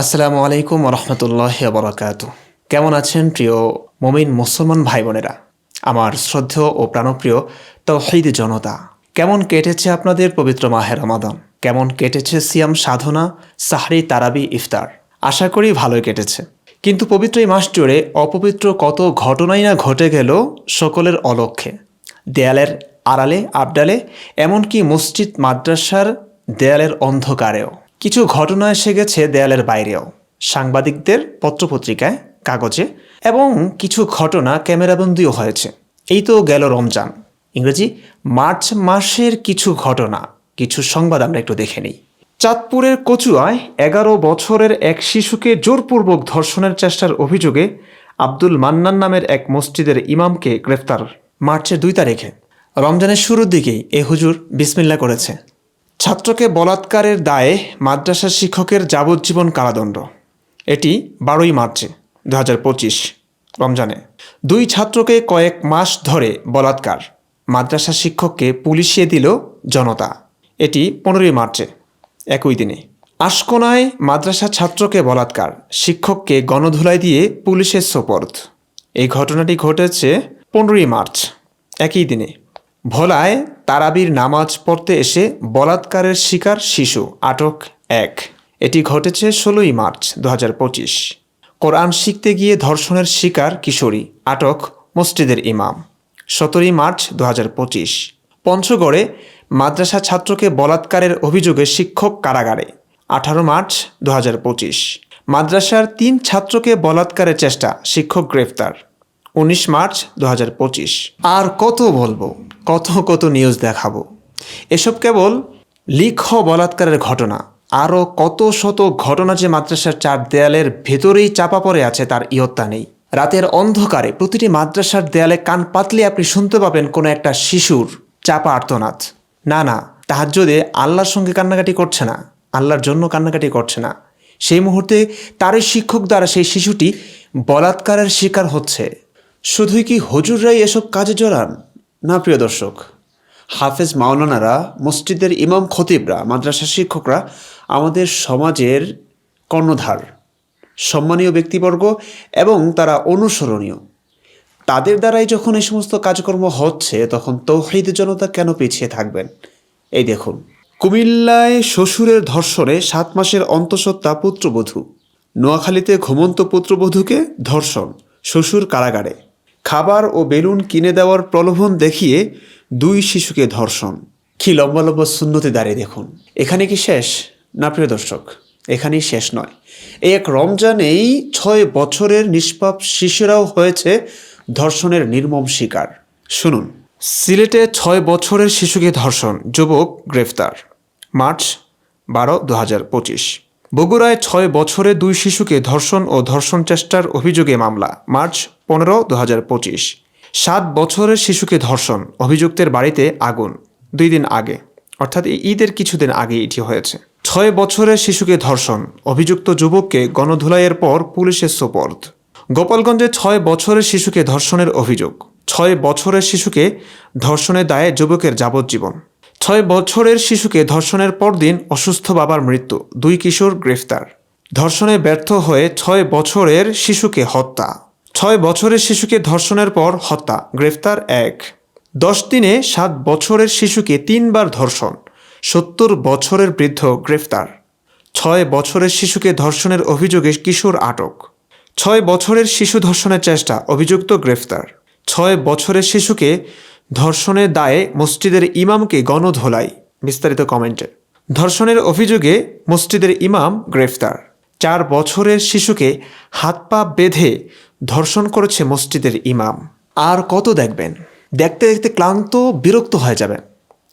আসসালামু আলাইকুম রহমতুল্লাহ বরকাত কেমন আছেন প্রিয় মমিন মুসলমান ভাই বোনেরা আমার শ্রদ্ধেয় ও প্রাণপ্রিয় তৌহিদ জনতা, কেমন কেটেছে আপনাদের পবিত্র মাহের রমাদান? কেমন কেটেছে সিয়াম সাধনা, সাহারি তারাবি ইফতার? আশা করি ভালোই কেটেছে। কিন্তু পবিত্র এই মাস জুড়ে অপবিত্র কত ঘটনাই না ঘটে গেল সকলের অলক্ষ্যে। দেয়ালের আড়ালে, আবডালে, এমনকি মসজিদ, মাদ্রাসার দেয়ালের অন্ধকারেও। কিছু ঘটনা এসে গেছে দেয়ালের বাইরেও। সাংবাদিকদের পত্রপত্রিকায়, কাগজে, এবং কিছু ঘটনা ক্যামেরাবন্দিও হয়েছে। এই তো গেল রমজান। ইংরেজি, মার্চ মাসের কিছু ঘটনা। কিছু সংবাদ আমরা একটু দেখে নিই। চাঁদপুরের কচুয়ায় এগারো বছরের এক শিশুকে জোরপূর্বক ধর্ষণের চেষ্টার অভিযোগে আব্দুল মান্নান নামের এক মসজিদের ইমামকে গ্রেফতার মার্চের দুই তারিখে। রমজানের শুরুর দিকেই এ হুজুর বিসমিল্লা করেছে। ছাত্রকে বলাৎকারের দায়ে মাদ্রাসা শিক্ষকের যাবজ্জীবন কারাদণ্ড। এটি বারোই মার্চে দু হাজার পঁচিশ, রমজানে। দুই ছাত্রকে কয়েক মাস ধরে বলাৎকার। মাদ্রাসা শিক্ষককে পুলিশিয়ে দিল জনতা। এটি পনেরোই মার্চে, একই দিনে। আশকোনায় মাদ্রাসা ছাত্রকে বলাৎকার। শিক্ষককে গণধুলাই দিয়ে পুলিশের সোপর্দ। এই ঘটনাটি ঘটেছে পনেরোই মার্চ, একই দিনে। ভোলায় তারাবির নামাজ পড়তে এসে বলাৎকারের শিকার শিশু, আটক এক। এটি ঘটেছে ষোলোই মার্চ দু হাজার পঁচিশ। কোরআন শিখতে গিয়ে ধর্ষণের শিকার কিশোরী, আটক মসজিদের ইমাম। সতেরোই মার্চ দু হাজার পঁচিশ। পঞ্চগড়ে মাদ্রাসা ছাত্রকে বলাৎকারের অভিযোগে শিক্ষক কারাগারে। আঠারো মার্চ দু হাজার পঁচিশ। মাদ্রাসার তিন ছাত্রকে বলাৎকারের চেষ্টা, শিক্ষক গ্রেফতার। উনিশ মার্চ দু হাজার পঁচিশ। আর কত বলব? কত কত নিউজ দেখাবো। এসব কেবল লিখ বলাৎকারের ঘটনা। আরও কত শত ঘটনা যে মাদ্রাসার চার দেয়ালের ভেতরেই চাপা পড়ে আছে তার ইয়ত্তা নেই। রাতের অন্ধকারে প্রতিটি মাদ্রাসার দেয়ালে কান পাতলে আপনি শুনতে পাবেন কোনো একটা শিশুর চাপা আর্তনাদ। না না, তাহাজ্জুদে আল্লাহর সঙ্গে কান্নাকাটি করছে না। আল্লাহর জন্য কান্নাকাটি করছে না। সেই মুহূর্তে তারই শিক্ষক দ্বারা সেই শিশুটি বলাৎকারের শিকার হচ্ছে। শুধুই কি হুজুররাই এসব কাজে জড়ান? না, প্রিয় দর্শক, হাফেজ মাওলানারা, মসজিদের ইমাম খতিবরা মাদ্রাসা শিক্ষকরা আমাদের সমাজের কর্ণধার, সম্মানীয় ব্যক্তিবর্গ এবং তারা অনুসরণীয়। তাদের দ্বারাই যখন এই সমস্ত কাজকর্ম হচ্ছে, তখন তৌহিদ জনতা কেন পিছিয়ে থাকবেন? এই দেখুন। কুমিল্লায় শ্বশুরের ধর্ষণে সাত মাসের অন্তঃসত্ত্বা পুত্রবধূ। নোয়াখালীতে ঘুমন্ত পুত্রবধূকে ধর্ষণ, শ্বশুর কারাগারে। খাবার ও বেলুন কিনে দেওয়ার প্রলোভন দেখিয়ে দুই শিশুকে ধর্ষণ। কি লম্বা লম্বা শূন্যতে দাঁড়িয়ে দেখুন। এখানে কি শেষ? না, প্রিয় দর্শক, এখানেই শেষ নয়। এই এক রমজানেই ছয় বছরের নিষ্পাপ শিশুরাও হয়েছে ধর্ষণের নির্মম শিকার। শুনুন। সিলেটে ছয় বছরের শিশুকে ধর্ষণ, যুবক গ্রেফতার। মার্চ বারো দু হাজার পঁচিশ। বগুড়ায় ছয় বছরে দুই শিশুকে ধর্ষণ ও ধর্ষণ চেষ্টার অভিযোগে মামলা, মার্চ পনেরো দু হাজার পঁচিশ। সাত বছরের শিশুকে ধর্ষণ, অভিযুক্তের বাড়িতে আগুন, দুই দিন আগে। অর্থাৎ ঈদের কিছুদিন আগে এটি হয়েছে। ছয় বছরের শিশুকে ধর্ষণ, অভিযুক্ত যুবককে গণধুলাইয়ের পর পুলিশের সোপর্দ। গোপালগঞ্জে ছয় বছরের শিশুকে ধর্ষণের অভিযোগ। ছয় বছরের শিশুকে ধর্ষণের দায়ে যুবকের যাবজ্জীবন। ছয় বছরের শিশুকে ধর্ষণের পরদিন অসুস্থ বাবার মৃত্যু, দুই কিশোর গ্রেফতার। ধর্ষণে ব্যর্থ হয়ে ছয় বছরের শিশুকে হত্যা। ছয় বছরের শিশুকে ধর্ষণের পর হত্যা, গ্রেফতার এক। দশ দিনে সাত বছরের শিশুকে তিনবার ধর্ষণ, সত্তর বছরের বৃদ্ধ গ্রেফতার। ছয় বছরের শিশুকে ধর্ষণের অভিযোগে কিশোর আটক। ছয় বছরের শিশু ধর্ষণের চেষ্টা, অভিযুক্ত গ্রেফতার। ছয় বছরের শিশুকে ধর্ষণের দায়ে মসজিদের ইমামকে গণধোলাই, বিস্তারিত কমেন্টে। ধর্ষণের অভিযোগে মসজিদের ইমাম গ্রেফতার। চার বছরের শিশুকে হাত পা বেঁধে ধর্ষণ করেছে মসজিদের ইমাম। আর কত দেখবেন? দেখতে দেখতে ক্লান্ত, বিরক্ত হয়ে যাবেন।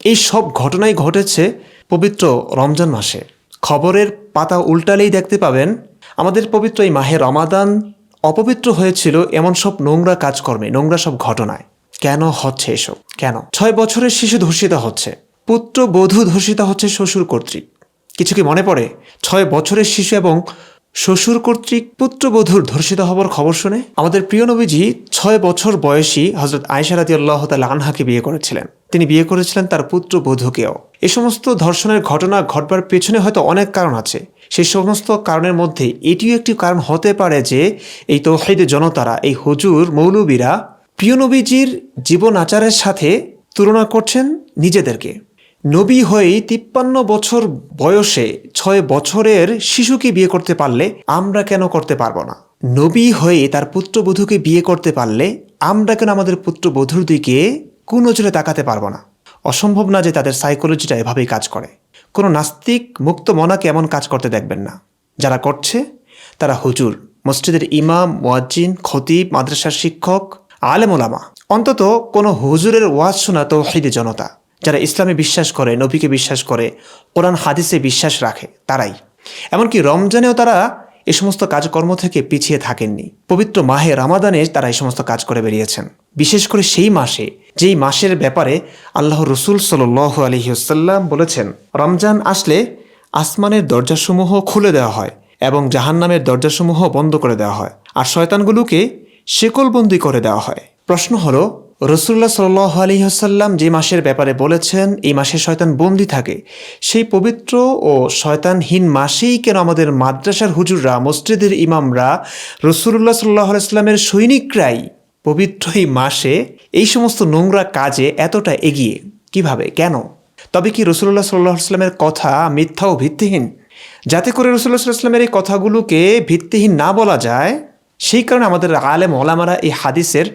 এই সব ঘটনাই ঘটেছে পবিত্র রমজান মাসে। খবরের পাতা উল্টালেই দেখতে পাবেন, আমাদের পবিত্র এই মাহে রমাদান অপবিত্র হয়েছিল এমন সব নোংরা কাজকর্মে, নোংরা সব ঘটনায়। কেন হচ্ছে এসব? কেন? ছয় বছরের শিশু ধর্ষিত হচ্ছে। পুত্র বধূ ধর্ষিত হচ্ছে শ্বশুর কর্তৃক। কিছু কি মনে পড়ে? ছয় বছরের শিশু এবং শ্বশুর কর্তৃক পুত্রবধূর ধর্ষিত হবার খবর শুনে? আমাদের প্রিয় নবীজি ছয় বছর বয়সী হজরত আয়সারাদি আল্লাহ তাল আনহাকে বিয়ে করেছিলেন। তিনি বিয়ে করেছিলেন তার পুত্রবধূকেও এ সমস্ত ধর্ষণের ঘটনা ঘটবার পেছনে হয়তো অনেক কারণ আছে। সেই সমস্ত কারণের মধ্যে এটিও একটি কারণ হতে পারে যে এই তৌহিদ জনতারা, এই হুজুর, মৌলবীরা প্রিয় নবীজির জীবন আচারের সাথে তুলনা করছেন নিজেদেরকে। নবী হয়েই তিপ্পান্ন বছর বয়সে ছয় বছরের শিশুকে বিয়ে করতে পারলে আমরা কেন করতে পারব না? নবী হয়ে তার পুত্রবধূকে বিয়ে করতে পারলে আমরা কেন আমাদের পুত্রবধূর দিকে কোন নজরে তাকাতে পারব না? অসম্ভব না যে তাদের সাইকোলজিটা এভাবেই কাজ করে। কোনো নাস্তিক মুক্ত মনাকে এমন কাজ করতে দেখবেন না। যারা করছে, তারা হুজুর, মসজিদের ইমাম ওয়াজিন খতিব, মাদ্রাসার শিক্ষক আলেম ওলামা অন্তত কোনো হুজুরের ওয়াজ শোনা তো হিদে জনতা, যারা ইসলামে বিশ্বাস করে, নবীকে বিশ্বাস করে, কোরআন, হাদিসে বিশ্বাস রাখে, তারাই। এমনকি রমজানেও তারা এ সমস্ত কাজকর্ম থেকে পিছিয়ে থাকেননি। পবিত্র মাহে রামাদানে তারা এই সমস্ত কাজ করে বেরিয়েছেন। বিশেষ করে সেই মাসে, যেই মাসের ব্যাপারে আল্লাহ রসুল সাল আলহিউসাল্লাম বলেছেন, রমজান আসলে আসমানের দরজাসমূহ খুলে দেওয়া হয় এবং জাহান্নামের দরজাসমূহ বন্ধ করে দেওয়া হয়। আর শয়তানগুলোকে শেকলবন্দি করে দেওয়া হয়। প্রশ্ন হলো, রসুল্লাহ সাল আলহিহাসাল্লাম যে মাসের ব্যাপারে বলেছেন, এই মাসে শয়তান বন্দি থাকে। সেই পবিত্র ও শয়তানহীন মাসেই কেন আমাদের মাদ্রাসার হুজুররা, মসজিদের ইমামরা, রসুল্লাহ সাল্লাহ আলাইস্লামের সৈনিকরাই পবিত্র এই মাসে এই সমস্ত নোংরা কাজে এতটা এগিয়ে? কীভাবে? কেন? তবে কি রসুল্লাহ সাল্লাহ আসলামের কথা মিথ্যা ও ভিত্তিহীন? যাতে করে রসুল্লাহ সাল্লামের এই কথাগুলোকে ভিত্তিহীন না বলা যায় সেই কারণে আমাদের আলেম ওলামারা এই হাদিসের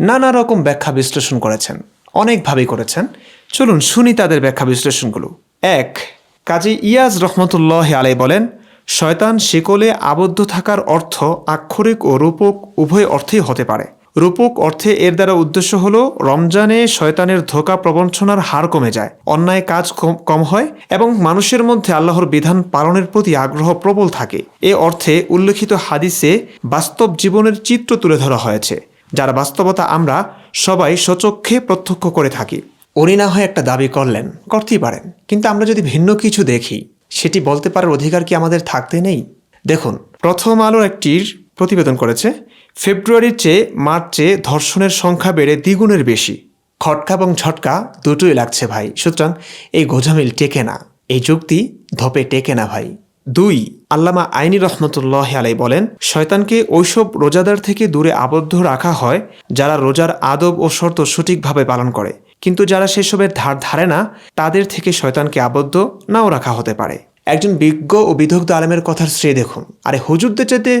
নানা রকম ব্যাখ্যা বিশ্লেষণ করেছেন, অনেকভাবেই করেছেন। চলুন শুনি তাদের ব্যাখ্যা বিশ্লেষণগুলো। এক, কাজী ইয়াজ রহমতুল্লাহ আলাই বলেন, শয়তান শিকলে আবদ্ধ থাকার অর্থ আক্ষরিক ও রূপক উভয় অর্থেই হতে পারে। রূপক অর্থে এর দ্বারা উদ্দেশ্য হল, রমজানে শয়তানের ধোকা প্রবঞ্চনার হার কমে যায়, অন্যায় কাজ কম- হয় এবং মানুষের মধ্যে আল্লাহর বিধান পালনের প্রতি আগ্রহ প্রবল থাকে। এ অর্থে উল্লেখিত হাদিসে বাস্তব জীবনের চিত্র তুলে ধরা হয়েছে, যার বাস্তবতা আমরা সবাই সচক্ষে প্রত্যক্ষ করে থাকি। উনি না হয় একটা দাবি করলেন, করতেই পারেন, কিন্তু আমরা যদি ভিন্ন কিছু দেখি, সেটি বলতে পারার অধিকার কি আমাদের থাকতে নেই? দেখুন, প্রথম আলো একটির প্রতিবেদন করেছে, ফেব্রুয়ারির চেয়ে মার্চে ধর্ষণের সংখ্যা বেড়ে দ্বিগুণের বেশি। খটকা এবং ঝটকা দুটোই লাগছে ভাই। সুতরাং এই গোঝামিল টেকে না। এই যুক্তি ধপে টেকে না ভাই। দুই, আল্লামা আইনি রহমতুল্লাহ আলাই বলেন, শয়তানকে ওইসব রোজাদার থেকে দূরে আবদ্ধ রাখা হয় যারা রোজার আদব ও শর্ত সঠিকভাবে পালন করে। কিন্তু যারা সেসবের ধার ধারে না, তাদের থেকে শয়তানকে আবদ্ধ নাও রাখা হতে পারে। একজন বিজ্ঞ ও বিদগ্ধ আলেমের কথার শ্রেয় দেখুন। আরে হুজুরদের চাইতে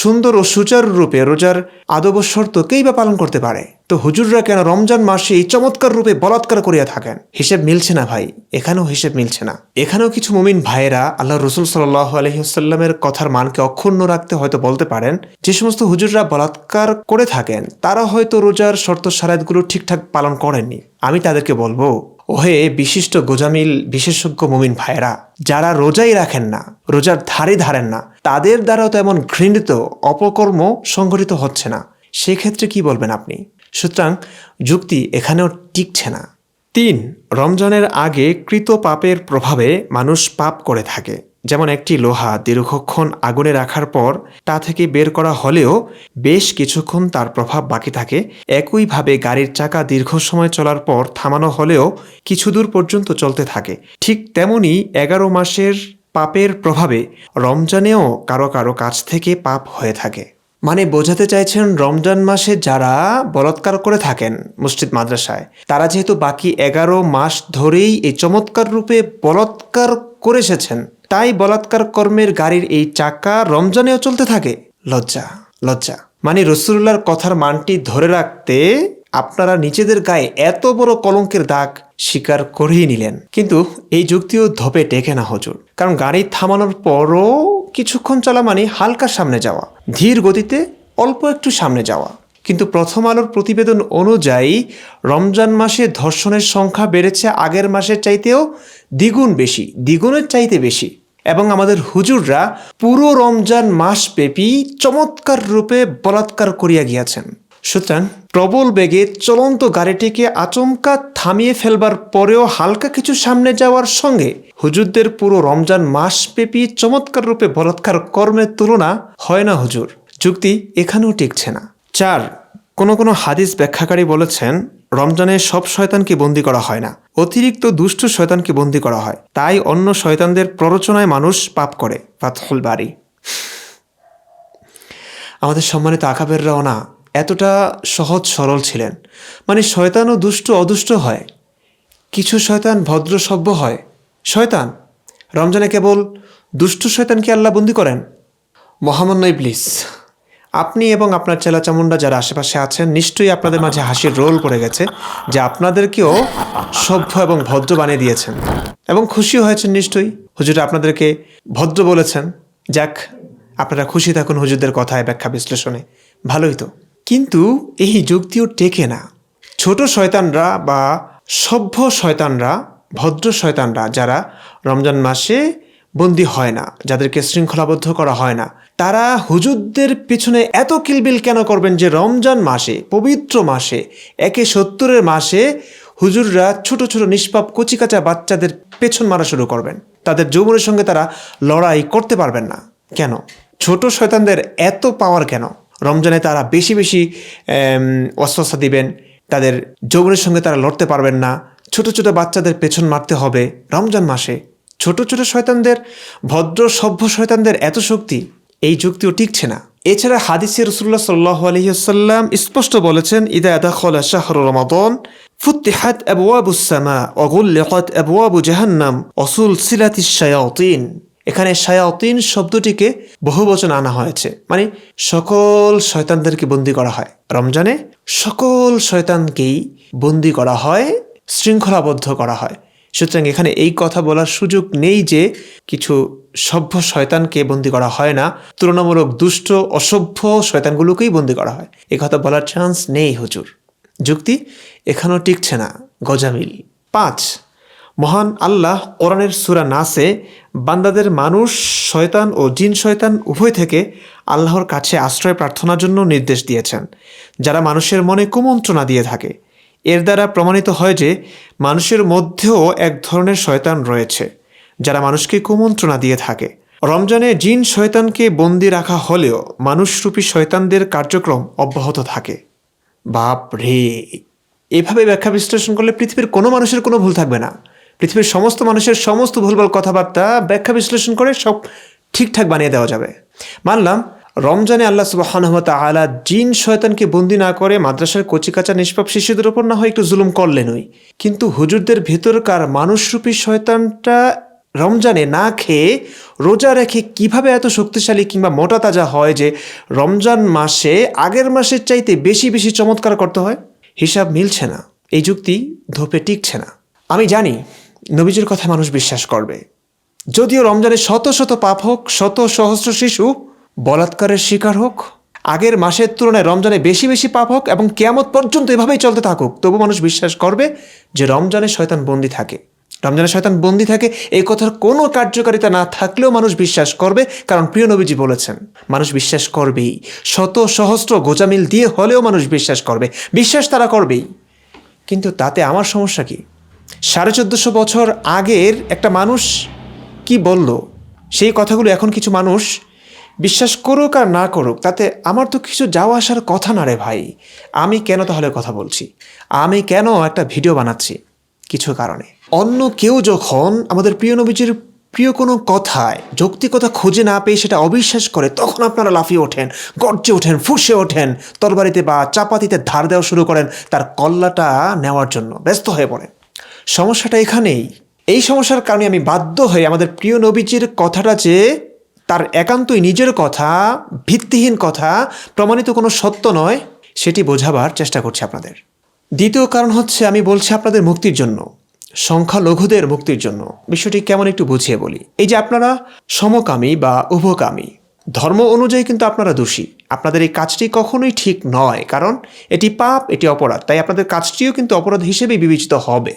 সুন্দর ও সুচারু রূপে রোজার আদব শর্ত কেই বা পালন করতে পারে? তো হুজুররা কেন রমজান মাসে এই চমৎকার রূপে বলাৎকার করিয়া থাকেন? হিসেব মিলছে না ভাই, এখানেও হিসেব মিলছে না। এখানেও কিছু মুমিন ভাইয়েরা আল্লাহ রসুল সাল্লাহ আলহিহাস্লামের কথার মানকে অক্ষুণ্ণ রাখতে হয়তো বলতে পারেন, যে সমস্ত হুজুররা বলাৎকার করে থাকেন, তারা হয়তো রোজার শর্ত সারাতগুলো ঠিকঠাক পালন করেননি। আমি তাদেরকে বলব ওহে বিশিষ্ট গোজামিল বিশেষজ্ঞ মুমিন ভাইরা যারা রোজাই রাখেন না, রোজার ধারে ধারেন না, তাদের দ্বারাও তো এমন ঘৃণিত অপকর্ম সংঘটিত হচ্ছে না। সেক্ষেত্রে কি বলবেন আপনি? সুতরাং যুক্তি এখানেও টিকছে না। তিন, রমজানের আগে কৃত পাপের প্রভাবে মানুষ পাপ করে থাকে। যেমন একটি লোহা দীর্ঘক্ষণ আগুনে রাখার পর তা থেকে বের করা হলেও বেশ কিছুক্ষণ তার প্রভাব বাকি থাকে। একইভাবে গাড়ির চাকা দীর্ঘ সময় চলার পর থামানো হলেও কিছু দূর পর্যন্ত চলতে থাকে। ঠিক তেমনি এগারো মাসের পাপের প্রভাবে রমজানেও কারও কারও কাছ থেকে পাপ হয়ে থাকে। মানে বোঝাতে চাইছেন রমজান মাসে যারা বলাৎকার করে থাকেন মসজিদ মাদ্রাসায়, তারা যেহেতু বাকি এগারো মাস ধরেই এই চমৎকার রূপে বলাৎকার করে এসেছেন তাই বলাৎকার কর্মের গাড়ির এই চাকা রমজানেও চলতে থাকে। লজ্জা লজ্জা। মানে রসুল্লাহর কথার মানটি ধরে রাখতে আপনারা নিজেদের গায়ে এত বড় কলঙ্কের দাগ স্বীকার করেই নিলেন। কিন্তু এই যুক্তিও ধপে টেকে না হজুর। কারণ গাড়ি থামানোর পরও কিছুক্ষণ চলা মানে হালকা সামনে যাওয়া, ধীর গতিতে অল্প একটু সামনে যাওয়া। কিন্তু প্রথম আলোর প্রতিবেদন অনুযায়ী রমজান মাসে ধর্ষণের সংখ্যা বেড়েছে আগের মাসের চাইতেও দ্বিগুণ বেশি, দ্বিগুণের চাইতে বেশি। এবং আমাদের হুজুররা পুরো রমজান মাস ব্যাপী চমৎকার রূপে বলাৎকার করিয়া গিয়াছেন। সুতরাং প্রবল বেগে চলন্ত গাড়িটিকে আচমকা থামিয়ে ফেলবার পরেও হালকা কিছু সামনে যাওয়ার সঙ্গে হুজুরদের পুরো রমজান মাসব্যাপী চমৎকার রূপে বলাৎকার কর্মের তুলনা হয় না হুজুর। যুক্তি এখানেও টিকছে না। চার, কোনো কোনো হাদিস ব্যাখ্যাকারী বলেছেন রমজানে সব শয়তানকে বন্দি করা হয় না। অতিরিক্ত দুষ্ট শয়তানকে বন্দি করা হয়। তাই অন্য শয়তানদের প্ররোচনায় মানুষ পাপ করে। ফাতহুল বাড়ি আমাদের সম্মানিত আকাবেররাও রওনা এতটা সহজ সরল ছিলেন। মানে শয়তানও দুষ্ট অদুষ্ট হয়। কিছু শয়তান ভদ্র সভ্য হয়। শয়তান, রমজানে কেবল দুষ্ট শয়তানকে আল্লাহ বন্দি করেন? মহামান্য ইবলিস। আপনি এবং আপনার চেলা চামুন্ডা যারা আশেপাশে আছেন, নিশ্চয়ই আপনাদের মাঝে হাসির রোল পড়ে গেছে যে আপনাদেরকেও সভ্য এবং ভদ্র বানিয়ে দিয়েছেন। এবং খুশিও হয়েছেন নিশ্চয়ই। হুজুর আপনাদেরকে ভদ্র বলেছেন। যাক, আপনারা খুশি থাকুন হুজুরদের কথায় ব্যাখ্যা বিশ্লেষণে। ভালোই তো। কিন্তু এই যুক্তিও টেকে না। ছোট শয়তানরা বা সভ্য শয়তানরা, ভদ্র শয়তানরা যারা রমজান মাসে বন্দী হয় না, যাদেরকে শৃঙ্খলাবদ্ধ করা হয় না তারা হুজুরদের পিছনে এত কিলবিল কেন করবেন যে রমজান মাসে, পবিত্র মাসে, একে সত্তরের মাসে হুজুররা ছোট ছোট নিষ্পাপ কচিকাচা বাচ্চাদের পেছন মারা শুরু করবেন। তাদের যৌবনের সঙ্গে তারা লড়াই করতে পারবেন না। কেন? ছোট শয়তানদের এত পাওয়ার কেন? রমজানে তারা বেশি বেশি অস্ত্রস্থা দিবেন, তাদের যৌবনের সঙ্গে তারা লড়তে পারবেন না। ছোট ছোট বাচ্চাদের পেছন মারতে হবে রমজান মাসে। ছোট ছোট শয়তানদের, ভদ্র সভ্য শয়তানদের এত শক্তি যুক্তিও টিকছে না। এছাড়া হাদিসে রসুল্লাহ সাল্লাহ আলহিহাল্লাম স্পষ্ট বলেছেন, ইদা আদা দাখল শাহর রমাদন, ফুত্তিহাত আবওয়াবু সামা অগুল্লিকাত আবওয়াবু জাহান্নাম অসুল সিলাতি শায়াতিন। এখানে শায়াতিন শব্দটিকে বহু বচন আনা হয়েছে। মানে সকল শয়তানদেরকে বন্দি করা হয়। রমজানে সকল শয়তানকেই বন্দি করা হয়, শৃঙ্খলাবদ্ধ করা হয়। সুতরাং এখানে এই কথা বলার সুযোগ নেই যে কিছু সভ্য শয়তানকে বন্দি করা হয় না। তুলনামূলক দুষ্ট, অসভ্য শয়তানগুলোকেই বন্দি করা হয়। এ কথা বলার চান্স নেই হুজুর। যুক্তি? এখানেও টিকছে না। গজামিল। পাঁচ, মহান আল্লাহ কোরআনের সুরা নাসে বান্দাদের মানুষ, শয়তান ও জিন শয়তান উভয় থেকে আল্লাহর কাছে আশ্রয় প্রার্থনার জন্য নির্দেশ দিয়েছেন, যারা মানুষের মনে কুমন্ত্রণা দিয়ে থাকে। এর দ্বারা প্রমাণিত হয় যে মানুষের মধ্যেও এক ধরনের শয়তান রয়েছে, যারা মানুষকে কুমন্ত্রণা দিয়ে থাকে। রমজানে জিন শয়তানকে বন্দি রাখা হলেও মানুষরূপী শয়তানদের কার্যক্রম অব্যাহত থাকে। বাপ রে! এভাবে ব্যাখ্যা বিশ্লেষণ করলে পৃথিবীর কোনো মানুষের কোনো ভুল থাকবে না। পৃথিবীর সমস্ত মানুষের সমস্ত ভুলভাল কথাবার্তা ব্যাখ্যা বিশ্লেষণ করে সব ঠিকঠাক বানিয়ে দেওয়া যাবে। মানলাম রমজানে আল্লাহ সুবাহানহমত আলা জিন শয়তানকে বন্দি না করে মাদ্রাসার কচিকাচা নিষ্পাপ শিশুদের ওপর না হয় একটু জুলুম করলেনই কিন্তু হুজুরদের ভেতরকার মানুষরূপী শয়তানটা রমজানে না খেয়ে রোজা রেখে কীভাবে এত শক্তিশালী কিংবা মোটা তাজা হয় যে রমজান মাসে আগের মাসের চাইতে বেশি বেশি চমৎকার করতে হয়? হিসাব মিলছে না। এই যুক্তি ধোপে টিকছে না। আমি জানি নবীজির কথা মানুষ বিশ্বাস করবে। যদিও রমজানে শত শত পাপ হোক শত সহস্র শিশু বলাৎকারের শিকার হোক, আগের মাসের তুলনায় রমজানে বেশি বেশি পাপ হোক এবং কেয়ামত পর্যন্ত এভাবেই চলতে থাকুক, তবু মানুষ বিশ্বাস করবে যে রমজানে শয়তান বন্দি থাকে। রমজানে শয়তান বন্দি থাকে, এই কথার কোনো কার্যকারিতা না থাকলেও মানুষ বিশ্বাস করবে, কারণ প্রিয় নবীজি বলেছেন, মানুষ বিশ্বাস করবেই। শত সহস্র গোজামিল দিয়ে হলেও মানুষ বিশ্বাস করবে, বিশ্বাস তারা করবেই। কিন্তু তাতে আমার সমস্যা কি? সাড়ে চোদ্দোশো বছর আগের একটা মানুষ কি বলল? সেই কথাগুলো এখন কিছু মানুষ বিশ্বাস করুক আর না করুক, তাতে আমার তো কিছু যাওয়া আসার কথা না রে ভাই। আমি কেন তাহলে কথা বলছি? আমি কেন একটা ভিডিও বানাচ্ছি? কিছু কারণে। অন্য কেউ যখন আমাদের প্রিয় নবীজির প্রিয় কোনো কথায় যৌক্তিকতা খুঁজে না পেয়ে সেটা অবিশ্বাস করে, তখন আপনারা লাফিয়ে ওঠেন, গর্জে ওঠেন, ফুসে ওঠেন, তরবারিতে বা চাপাতিতে ধার দেওয়া শুরু করেন, তার কল্লাটা নেওয়ার জন্য ব্যস্ত হয়ে পড়েন। সমস্যাটা এখানেই। এই সমস্যার কারণে আমি বাধ্য হয়ে আমাদের প্রিয় নবীজির কথাটা যে তার একান্তই নিজের কথা, ভিত্তিহীন কথা, প্রমাণিত কোনো সত্য নয়, সেটি বোঝাবার চেষ্টা করছি আপনাদের। দ্বিতীয় কারণ হচ্ছে, আমি বলছি আপনাদের মুক্তির জন্য, সংখ্যালঘুদের মুক্তির জন্য। বিষয়টি কেমন একটু বুঝিয়ে বলি। এই যে আপনারা সমকামী বা উভকামী, ধর্ম অনুযায়ী কিন্তু আপনারা দোষী। আপনাদের এই কাজটি কখনোই ঠিক নয়, কারণ এটি পাপ, এটি অপরাধ। তাই আপনাদের কাজটিও কিন্তু অপরাধ হিসেবেই বিবেচিত হবে।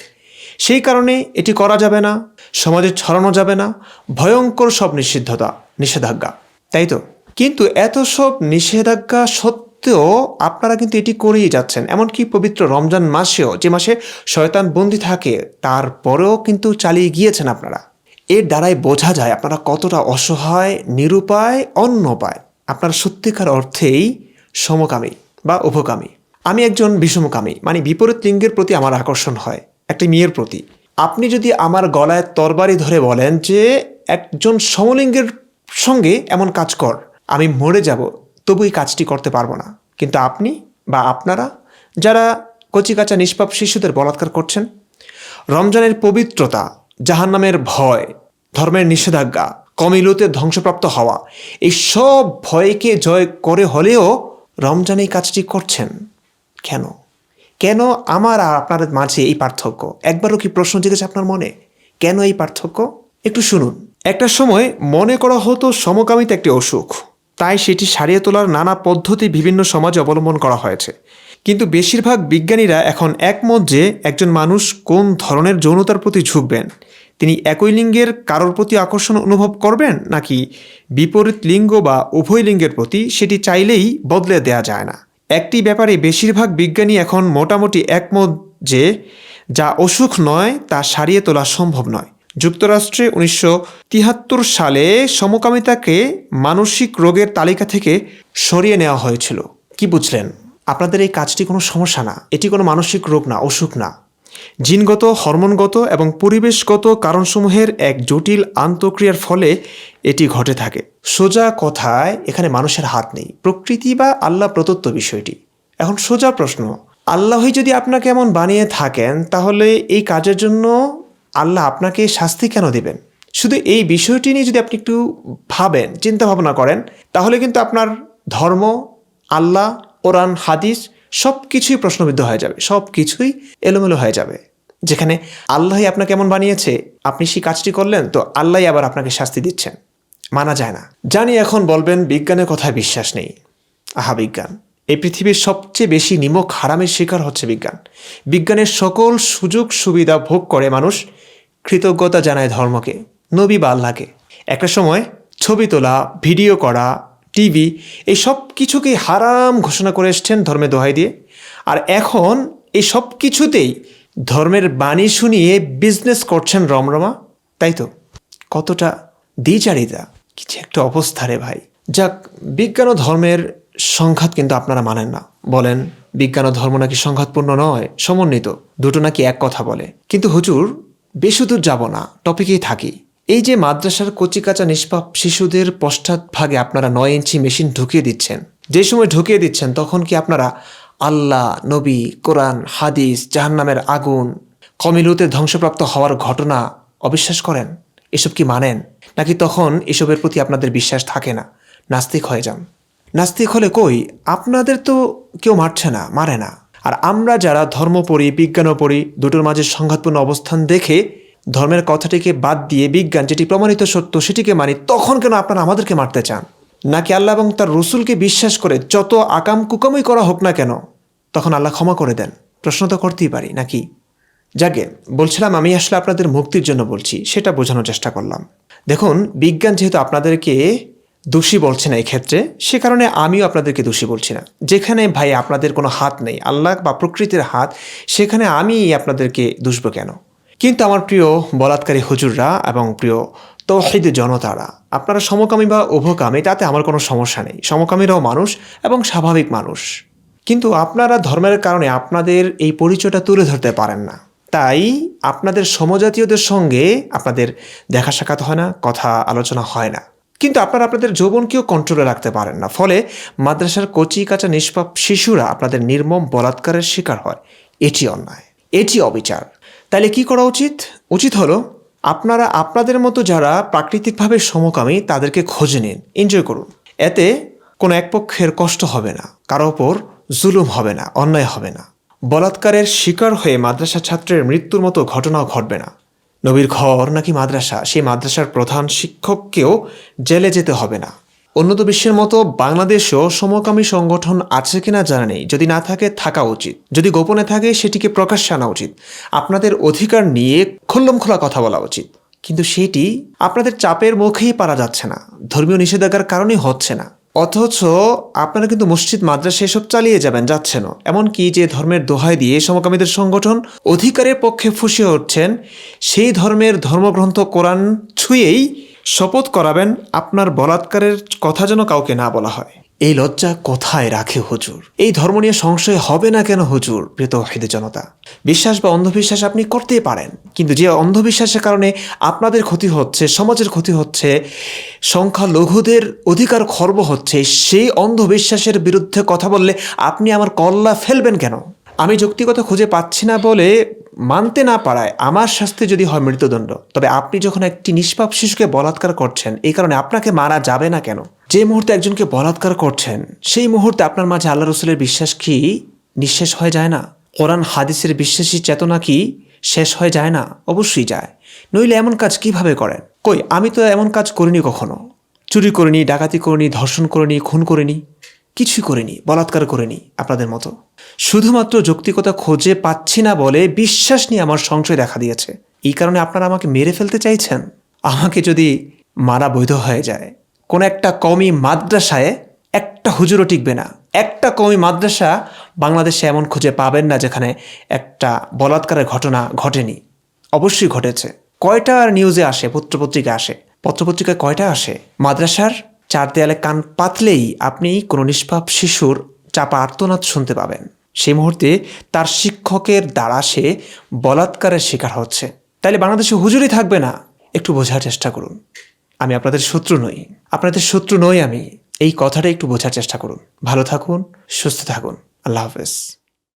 সেই কারণে এটি করা যাবে না, সমাজে ছড়ানো যাবে না, ভয়ঙ্কর সব নিষিদ্ধতা, নিষেধাজ্ঞা। তাই তো? কিন্তু এত সব নিষেধাজ্ঞা সত্ত্বেও আপনারা কিন্তু এটি করেই যাচ্ছেন। এমনকি পবিত্র রমজান মাসেও যে মাসে শয়তান বন্দি থাকে, তারপরেও কিন্তু চালিয়ে গিয়েছেন আপনারা। এর দ্বারাই বোঝা যায় আপনারা কতটা অসহায়, নিরুপায় অন্য অন্যপায় আপনারা সত্যিকার অর্থেই সমকামী বা উভকামী আমি একজন বিষমকামী মানে বিপরীত লিঙ্গের প্রতি আমার আকর্ষণ হয়। একটি মেয়ের প্রতি। আপনি যদি আমার গলায় তরবারি ধরে বলেন যে একজন সমলিঙ্গের সঙ্গে এমন কাজ কর, আমি মরে যাব, তবু এই কাজটি করতে পারব না। কিন্তু আপনি বা আপনারা, যারা কচিকাচা নিষ্পাপ শিশুদের বলাৎকার করছেন, রমজানের পবিত্রতা, জাহান্নামের ভয়, ধর্মের নিষেধাজ্ঞা, কমিলুতে ধ্বংসপ্রাপ্ত হওয়া, এই সব ভয়কে জয় করে হলেও রমজান এই কাজটি করছেন কেন? কেন আমার আর আপনাদের মাঝে এই পার্থক্য? একবারও কি প্রশ্ন জেগেছে আপনার মনে? কেন এই পার্থক্য? একটু শুনুন। একটা সময় মনে করা হতো সমকামিতা একটি অসুখ। তাই সেটি সারিয়ে তোলার নানা পদ্ধতি বিভিন্ন সমাজে অবলম্বন করা হয়েছে। কিন্তু বেশিরভাগ বিজ্ঞানীরা এখন একমত যে একজন মানুষ কোন ধরনের যৌনতার প্রতি ঝুঁকবেন? তিনি একই লিঙ্গের কারোর প্রতি আকর্ষণ অনুভব করবেন, নাকি বিপরীত লিঙ্গ বা উভয় লিঙ্গের প্রতি সেটি চাইলেই বদলে দেয়া যায় না? একটি ব্যাপারে বেশিরভাগ বিজ্ঞানী এখন মোটামুটি একমত যে, যা অসুখ নয়, তা সারিয়ে তোলা সম্ভব নয়। যুক্তরাষ্ট্রে উনিশশো তিয়াত্তর সালে সমকামিতাকে মানসিক রোগের তালিকা থেকে সরিয়ে নেওয়া হয়েছিল। কি বুঝলেন? আপনাদের এই কাজটি কোনো সমস্যা না। এটি কোনো মানসিক রোগ না, অসুখ না। জিনগত, হরমোনগত এবং পরিবেশগত কারণসমূহের এক জটিল আন্তঃক্রিয়ার ফলে এটি ঘটে থাকে। সোজা কথায়, এখানে মানুষের হাত নেই। প্রকৃতি বা আল্লাহ প্রদত্ত বিষয়টি। এখন সোজা প্রশ্ন, আল্লাহই যদি আপনাকে এমন বানিয়ে থাকেন, তাহলে এই কাজের জন্য আল্লাহ আপনাকে শাস্তি কেন দেবেন? শুধু এই বিষয়টি নিয়ে যদি আপনি একটু ভাবেন চিন্তা ভাবনা করেন, তাহলে কিন্তু আপনার ধর্ম, আল্লাহ, কোরআন, হাদিস সব কিছুই প্রশ্নবিদ্ধ হয়ে যাবে সব কিছুই এলোমেলো হয়ে যাবে। যেখানে আল্লাহই আপনাকে এমন বানিয়েছে, আপনি সেই কাজটি করলেন, তো আল্লাহই আবার আপনাকে শাস্তি দিচ্ছেন। মানা যায় না। জানি এখন বলবেন, বিজ্ঞানের কথায় বিশ্বাস নেই। আহা, বিজ্ঞান। এই পৃথিবীর সবচেয়ে বেশি নিমক হারামের শিকার হচ্ছে বিজ্ঞান। বিজ্ঞানের সকল সুযোগ সুবিধা ভোগ করে মানুষ কৃতজ্ঞতা জানায় ধর্মকে, নবী বা আল্লাহকে। একটা সময় ছবি তোলা, ভিডিও করা টিভি, এই সব কিছুকেই হারাম ঘোষণা করে এসছেন ধর্মে দোহাই দিয়ে। আর এখন এই সব কিছুতেই ধর্মের বাণী শুনিয়ে বিজনেস করছেন রমরমা, তাই তো? কতটা দ্বিচারিতা কিছু একটা অবস্থা রে ভাই। যাক, বিজ্ঞান ও ধর্মের সংঘাত কিন্তু আপনারা মানেন না। বলেন, বিজ্ঞান ও ধর্ম নাকি সংঘাতপূর্ণ নয়, সমন্বিত, দুটো নাকি এক কথা বলে। কিন্তু হুজুর, বেশি দূর যাব না টপিকেই থাকি এই যে মাদ্রাসার কচিকাচা নিষ্পাপ শিশুদের পশ্চাৎভাগে আপনারা নয় ইঞ্চি মেশিন ঢুকিয়ে দিচ্ছেন, যে সময় ঢুকিয়ে দিচ্ছেন, তখন কি আপনারা আল্লাহ, নবী, কোরআন, হাদিস, জাহান্নামের আগুন, কমিলুতে ধ্বংসপ্রাপ্ত হওয়ার ঘটনা অবিশ্বাস করেন? এসব কি মানেন? নাকি তখন এসবের প্রতি আপনাদের বিশ্বাস থাকে না? নাস্তিক হয়ে যান। নাস্তিক হলে কই? আপনাদের তো কেউ মারছে না, মারে না। আর আমরা যারা ধর্ম পড়ি বিজ্ঞানও পড়ি দুটোর মাঝে সংঘাতপূর্ণ অবস্থান দেখে ধর্মের কথাটিকে বাদ দিয়ে বিজ্ঞান যেটি প্রমাণিত সত্য সেটিকে মানি, তখন কেন আপনারা আমাদেরকে মারতে চান? নাকি আল্লাহ এবং তার রসুলকে বিশ্বাস করে যত আকাম কুকামই করা হোক না কেন, তখন আল্লাহ ক্ষমা করে দেন? প্রশ্ন তো করতেই পারি, নাকি? যাকে বলছিলাম আমি আসলে আপনাদের মুক্তির জন্য বলছি, সেটা বোঝানোর চেষ্টা করলাম। দেখুন, বিজ্ঞান যেহেতু আপনাদেরকে দোষী বলছে না এই ক্ষেত্রে সে কারণে আমিও আপনাদেরকে দোষী বলছি না। যেখানে ভাই আপনাদের কোনো হাত নেই, আল্লাহ বা প্রকৃতির হাত, সেখানে আমি আপনাদেরকে দুষবো কেন? কিন্তু আমার প্রিয় বলাৎকারী হুজুররা এবং প্রিয় তৌহিদ জনতারা, আপনারা সমকামী বা উভকামী, তাতে আমার কোনো সমস্যা নেই। সমকামীরাও মানুষ এবং স্বাভাবিক মানুষ। কিন্তু আপনারা ধর্মের কারণে আপনাদের এই পরিচয়টা তুলে ধরতে পারেন না। তাই আপনাদের সমজাতীয়দের সঙ্গে আপনাদের দেখা সাক্ষাৎ হয় না, কথা আলোচনা হয় না। কিন্তু আপনারা আপনাদের যৌবনকেও কন্ট্রোলে রাখতে পারেন না। ফলে মাদ্রাসার কচি কাঁচা নিষ্পাপ শিশুরা আপনাদের নির্মম বলাৎকারের শিকার হয়। এটি অন্যায়। এটি অবিচার। তাইলে কি করা উচিত? উচিত হলো আপনারা, আপনাদের মতো যারা প্রাকৃতিকভাবে সমকামী, তাদেরকে খোঁজে নিন এনজয় করুন। এতে কোনো এক পক্ষের কষ্ট হবে না, কারও ওপর জুলুম হবে না, অন্যায় হবে না। বলাৎকারের শিকার হয়ে মাদ্রাসা ছাত্রের মৃত্যুর মতো ঘটনাও ঘটবে না। নবীর ঘর নাকি মাদ্রাসা, সেই মাদ্রাসার প্রধান শিক্ষককেও জেলে যেতে হবে না। উন্নত বিশ্বের মতো বাংলাদেশেও সমকামী সংগঠন আছে কিনা জানা নেই। যদি না থাকে, থাকা উচিত। যদি গোপনে থাকে, সেটিকে প্রকাশ্যে আনা উচিত। আপনাদের অধিকার নিয়ে খোল্লম খোলা কথা বলা উচিত। কিন্তু সেটি আপনাদের চাপের মুখেই পারা যাচ্ছে না। ধর্মীয় নিষেধাজ্ঞার কারণেই হচ্ছে না। অথচ আপনারা কিন্তু মসজিদ, মাদ্রাসা এসব চালিয়ে যাবেন যাচ্ছেন এমনকি যে ধর্মের দোহাই দিয়ে সমকামীদের সংগঠন অধিকারের পক্ষে ফুসিয়ে উঠছেন, সেই ধর্মের ধর্মগ্রন্থ কোরআন ছুঁয়েই শপথ করাবেন আপনার বলাৎকারের কথা যেন কাউকে না বলা হয়। এই লজ্জা কোথায় রাখে হুজুর? এই ধর্ম নিয়ে সংশয় হবে না কেন হুজুর, প্রিয় তৌহিদের জনতা? বিশ্বাস বা অন্ধবিশ্বাস আপনি করতেই পারেন, কিন্তু যে অন্ধবিশ্বাসের কারণে আপনাদের ক্ষতি হচ্ছে, সমাজের ক্ষতি হচ্ছে, সংখ্যালঘুদের অধিকার খর্ব হচ্ছে, সেই অন্ধবিশ্বাসের বিরুদ্ধে কথা বললে আপনি আমার কল্লা ফেলবেন কেন? আমি যৌক্তিকতা খুঁজে পাচ্ছি না বলে মানতে না পারায় আমার শাস্তি যদি হয় মৃত্যুদণ্ড, তবে আপনি যখন একটি নিষ্পাপ শিশুকে বলাৎকার করছেন, এই কারণে আপনাকে মারা যাবে না কেন? যে মুহূর্তে একজনকে বলাৎকার করছেন, সেই মুহূর্তে আপনার মাঝে আল্লাহ রসুলের বিশ্বাস কি নিঃশেষ হয়ে যায় না? কোরআন হাদিসের বিশ্বাসী চেতনা কি শেষ হয়ে যায় না? অবশ্যই যায়। নইলে এমন কাজ কীভাবে করেন? কই, আমি তো এমন কাজ করিনি কখনো। চুরি করিনি, ডাকাতি করিনি, ধর্ষণ করিনি, খুন করিনি, কিছুই করিনি, বলাৎকার করিনি আপনাদের মতো। শুধুমাত্র যৌক্তিকতা খুঁজে পাচ্ছি না বলে বিশ্বাস নিয়ে আমার সংশয় দেখা দিয়েছে। এই কারণে আপনারা আমাকে মেরে ফেলতে চাইছেন। আমাকে যদি মারা বৈধ হয়ে যায়, কোন একটা কমি মাদ্রাসায় একটা হুজুরও টিকবে না। একটা কমি মাদ্রাসা বাংলাদেশে এমন খুঁজে পাবেন না যেখানে একটা বলাৎকারের ঘটনা ঘটেনি। অবশ্যই ঘটেছে। কয়টা আর নিউজে আসে, পত্রপত্রিকা আসে? পত্রপত্রিকায় কয়টা আসে? মাদ্রাসার চার দেয়ালে কান পাতলেই আপনি কোনো নিষ্পাপ শিশুর চাপা আর্তনাদ শুনতে পাবেন। সেই মুহূর্তে তার শিক্ষকের দ্বারা সে বলাৎকারের শিকার হচ্ছে। তাইলে বাংলাদেশে হুজুরি থাকবে না? একটু বোঝার চেষ্টা করুন। আমি আপনাদের শত্রু নই। আপনাদের শত্রু নই আমি। এই কথাটা একটু বোঝার চেষ্টা করুন। ভালো থাকুন, সুস্থ থাকুন। আল্লাহ হাফেজ।